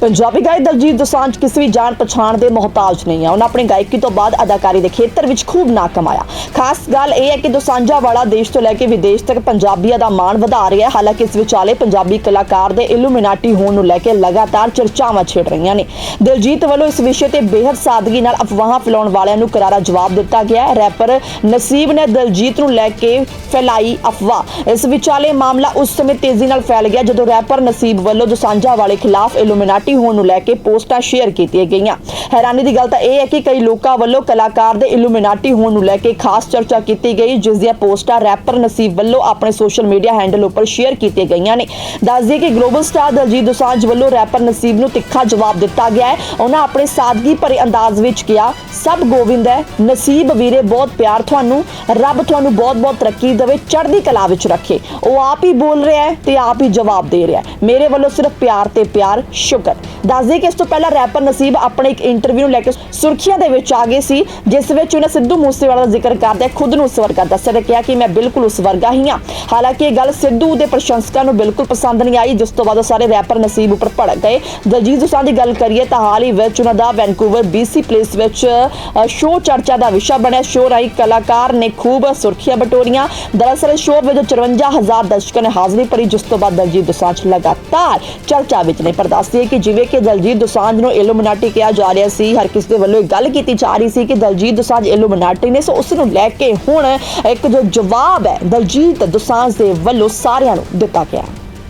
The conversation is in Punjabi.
ਪੰਜਾਬੀ ਗਾਇਕ ਦਲਜੀਤ ਦੋਸਾਂਝ ਕਿਸੇ ਵੀ ਜਾਣ ਪਛਾਣ ਦੇ ਮੁਹਤਾਜ ਨਹੀਂ ਹੈ ਉਹਨਾਂ ਆਪਣੀ ਗਾਇਕੀ ਤੋਂ ਬਾਅਦ ਅਦਾਕਾਰੀ ਦੇ ਖੇਤਰ ਵਿੱਚ ਖੂਬ ਨਾਂ ਕਮਾਇਆ। ਖਾਸ ਗੱਲ ਇਹ ਹੈ ਕਿ ਦੋਸਾਂਝਾ ਵਾਲਾ ਦੇਸ਼ ਤੋਂ ਲੈ ਕੇ ਵਿਦੇਸ਼ ਤੱਕ ਪੰਜਾਬੀਆਂ ਦਾ ਮਾਣ ਵਧਾ ਰਿਹਾ ਹੈ। ਹਾਲਾਂਕਿ ਇਸ ਵਿਚਾਲੇ ਪੰਜਾਬੀ ਕਲਾਕਾਰ ਦੇ ਇਲੂਮੀਨਾਟੀ ਹੋਣ ਨੂੰ ਲੈ ਕੇ ਲਗਾਤਾਰ ਚਰਚਾਵਾਂ ਛਿੜ ਰਹੀਆਂ ਨੇ। ਦਿਲਜੀਤ ਵੱਲੋਂ ਇਸ ਵਿਸ਼ੇ ਤੇ ਬੇहद ਸਾਦਗੀ ਨਾਲ ਅਫਵਾਹਾਂ ਫੈਲਾਉਣ ਵਾਲਿਆਂ ਨੂੰ ਕਰਾਰਾ ਜਵਾਬ ਦਿੱਤਾ ਗਿਆ ਹੈ। ਰੈਪਰ ਨਸੀਬ ਨੇ ਦਿਲਜੀਤ ਨੂੰ ਲੈ ਕੇ ਫੈਲਾਈ ਅਫਵਾਹ। ਇਸ ਵਿਚਾਲੇ ਮਾਮਲਾ ਉਸ ਸਮੇਂ ਤੇਜ਼ੀ ਨਾਲ ਫੈਲ ਗਿਆ ਜਦੋਂ ਰੈਪਰ ਨਸੀਬ ਵੱਲੋਂ ਦੋਸਾਂਝਾ ਵਾਲੇ ਖਿਲਾਫ ਇਲੂਮੀਨਾਟੀ ਹੋਣ ਨੂੰ ਲੈ ਕੇ ਪੋਸਟਾਂ ਸ਼ੇਅਰ ਕੀਤੀਆਂ ਗਈਆਂ। ਹੈਰਾਨੀ ਦੀ ਗੱਲ ਤਾਂ ਇਹ ਹੈ ਕਿ ਕਈ ਲੋਕਾਂ ਵੱਲੋਂ ਕਲਾਕਾਰ ਦੇ ਇਲੂਮੀਨਾਟੀ ਹੋਣ ਨੂੰ ਲੈ ਕੇ ਖਾਸ ਚਰਚਾ ਕੀਤੀ ਗਈ, ਜਿਸ ਦੀਆਂ ਪੋਸਟਾਂ ਰੈਪਰ ਨਸੀਬ ਵੱਲੋਂ ਆਪਣੇ ਸੋਸ਼ਲ ਮੀਡੀਆ ਹੈਂਡਲ ਉੱਪਰ ਸ਼ੇਅਰ ਕੀਤੀਆਂ ਗਈਆਂ ਨੇ। ਦੱਸ ਦਈਏ ਕਿ ਗਲੋਬਲ ਸਟਾਰ ਦਲਜੀਤ ਦੋਸਾਂਝ ਵੱਲੋਂ ਰੈਪਰ ਨਸੀਬ ਨੂੰ ਤਿੱਖਾ ਜਵਾਬ ਦਿੱਤਾ ਗਿਆ ਹੈ। ਉਹਨਾਂ ਆਪਣੇ ਸਾਦਗੀ ਭਰੇ ਅੰਦਾਜ਼ ਵਿੱਚ ਕਿਹਾ, ਸਭ ਗੋਬਿੰਦ ਹੈ, ਨਸੀਬ ਵੀਰੇ ਬਹੁਤ ਪਿਆਰ ਤੁਹਾਨੂੰ, ਰੱਬ ਤੁਹਾਨੂੰ ਬਹੁਤ-ਬਹੁਤ ਤਰੱਕੀ ਦੇਵੇ, ਚੜ੍ਹਦੀ ਕਲਾ ਵਿੱਚ ਰੱਖੇ। ਉਹ ਆਪ ਹੀ ਬੋਲ ਰਿਹਾ ਹੈ ਤੇ ਆਪ ਹੀ ਜਵਾਬ ਦੇ ਰਿਹਾ ਹੈ। ਮੇਰੇ ਵੱਲੋਂ ਸਿਰਫ ਪਿਆਰ ਤੇ ਪਿਆਰ, ਸ਼ੁਕਰ। ਦੱਸਦੇ ਕਿ ਇਸ ਤੋਂ ਪਹਿਲਾਂ ਰੈਪਰ ਨਸੀਬ ਆਪਣੇ ਇੱਕ ਇੰਟਰਵਿਊ ਨੂੰ ਲੈ ਕੇ ਸੁਰਖੀਆਂ ਦੇ ਵਿੱਚ ਆ ਗਏ ਸੀ, ਜਿਸ ਵਿੱਚ ਉਹਨਾਂ ਸਿੱਧੂ ਮੂਸੇਵਾਲਾ ਦਾ ਜ਼ਿਕਰ ਕਰਦੇ ਖੁਦ ਨੂੰ ਉਸ ਵਰਗਾ ਦੱਸਿਆ ਤੇ ਕਿਹਾ ਕਿ ਮੈਂ ਬਿਲਕੁਲ ਉਸ ਵਰਗਾ ਹੀ ਹਾਂ। ਹਾਲਾਂਕਿ ਇਹ ਗੱਲ ਸਿੱਧੂ ਦੇ ਪ੍ਰਸ਼ੰਸਕਾਂ ਨੂੰ ਬਿਲਕੁਲ ਪਸੰਦ ਨਹੀਂ ਆਈ, ਜਿਸ ਤੋਂ ਬਾਅਦ ਉਹ ਸਾਰੇ ਰੈਪਰ ਨਸੀਬ ਉੱਪਰ ਭੜਕ ਗਏ। ਦਲਜੀਤ ਦੋਸਾਂਝ ਦੀ ਗੱਲ ਕਰੀਏ ਤਾਂ ਹਾਲ ਹੀ ਵਿੱਚ ਉਹਨਾਂ ਦਾ ਵੈਨਕੂਵਰ BC ਪਲੇਸ ਵਿੱਚ ਸ਼ੋਅ ਚਰਚਾ ਦਾ ਵਿਸ਼ਾ ਬਣਿਆ। ਸ਼ੋਅ ਰਾਹੀਂ ਕਲਾਕਾਰ ਨੇ ਖੂਬ ਸੁਰਖੀਆਂ ਬਟੋਰੀਆਂ। ਦਰਅਸਲ ਸ਼ੋਅ ਵਿੱਚ 54000 ਦਰਸ਼ਕਾਂ ਨੇ ਹਾਜ਼ਰੀ ਭਰੀ, ਜਿਸ ਤੋਂ ਬਾਅਦ ਦਲਜੀਤ ਦੋਸਾਂਝ ਲਗਾਤਾਰ ਚਰਚਾ ਵਿੱਚ ਨੇ। ਪਰ ਦੱਸਦੀ ਹੈ ਕਿ ਜਿਵੇਂ ਕਿ ਦਲਜੀਤ ਦੋਸਾਂਝ ਨੂੰ ਇਲੂਮੀਨਾਟੀ ਕਿਹਾ ਜਾ ਰਿਹਾ ਸੀ, ਹਰ ਕਿਸੇ ਦੇ ਵੱਲੋਂ ਇਹ ਗੱਲ ਕੀਤੀ ਜਾ ਰਹੀ ਸੀ ਕਿ ਦਲਜੀਤ ਦੋਸਾਂਝ ਇਲੂਮੀਨਾਟੀ ਨੇ, ਸੋ ਉਸ ਨੂੰ ਲੈ ਕੇ ਹੁਣ ਇੱਕ ਜੋ ਜਵਾਬ ਹੈ, ਦਲਜੀਤ ਦੋਸਾਂਝ ਦੇ ਵੱਲੋਂ ਸਾਰਿਆਂ ਨੂੰ ਦਿੱਤਾ ਗਿਆ।